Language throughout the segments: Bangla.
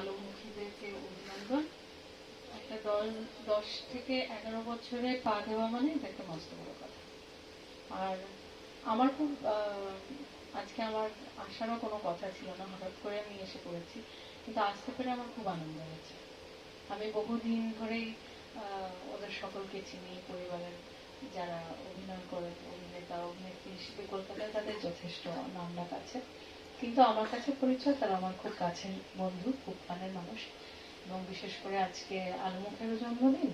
আলোমুখীদেরকে অভিনন্দন। একটা দল দশ থেকে এগারো বছরে পা দেওয়া মানে এটা একটা মস্ত বড় কথা। আর আমার খুব আজকে আমার আসারও কোনো কথা ছিল না, হঠাৎ করে আমি এসে পড়েছি। কিন্তু আসতে পেরে আমার খুব আনন্দ হয়েছে। আমি বহুদিন ধরেই ওদের সকলকে চিনি, পরিবারের যারা অভিনয় করেন অভিনেতা, অভিনেত্রী হিসেবে কলকাতায় তাদের যথেষ্ট নাম ডাক আছে। কিন্তু আমার কাছে পরিচয় তারা আমার খুব কাছের বন্ধু, খুব প্রাণের মানুষ। এবং বিশেষ করে আজকে আলমুখেরও জন্মদিন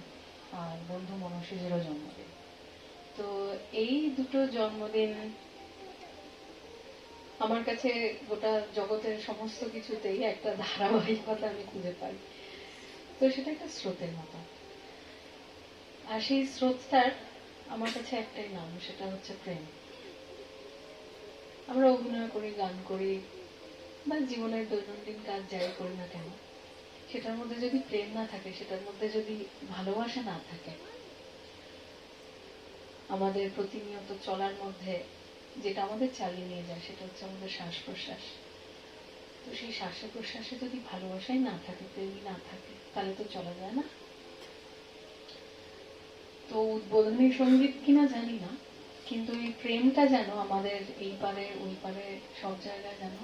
আর বন্ধু মনসীজেরও জন্মদিন। তো এই দুটো জন্মদিন আমার কাছে গোটা জগতের সমস্ত কিছুতেই একটা ধারাবাহিকতা আমি খুঁজে পাই। তো সেটা একটা স্রোতের মতো। আর সেই স্রোতটার আমার কাছে একটাই নাম, সেটা হচ্ছে প্রেম। আমরা অভিনয় করি, গান করি, বা জীবনের দৈনন্দিন কাজ যাই করি না কেন, সেটার মধ্যে যদি প্রেম না থাকে, সেটার মধ্যে যদি ভালোবাসা না থাকে, আমাদের প্রতিনিয়ত চলার মধ্যে যেটা আমাদের চালিয়ে নিয়ে যায়, সেটা হচ্ছে আমাদের শ্বাস প্রশ্বাস তো সেই শ্বাস প্রশ্বাসে যদি ভালোবাসাই না থাকে, প্রেমই না থাকে, তাহলে তো চলা যায় না। তো উদ্বোধনী সংগীত কিনা জানি না কিন্তু এই প্রেমটা যেন আমাদের এই পারে, ওই পারে, সব জায়গায় যেন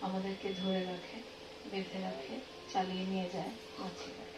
আমাদেরকে ধরে রাখে, বেঁধে রাখে, চালিয়ে নিয়ে যায় বাঁচিয়ে রাখে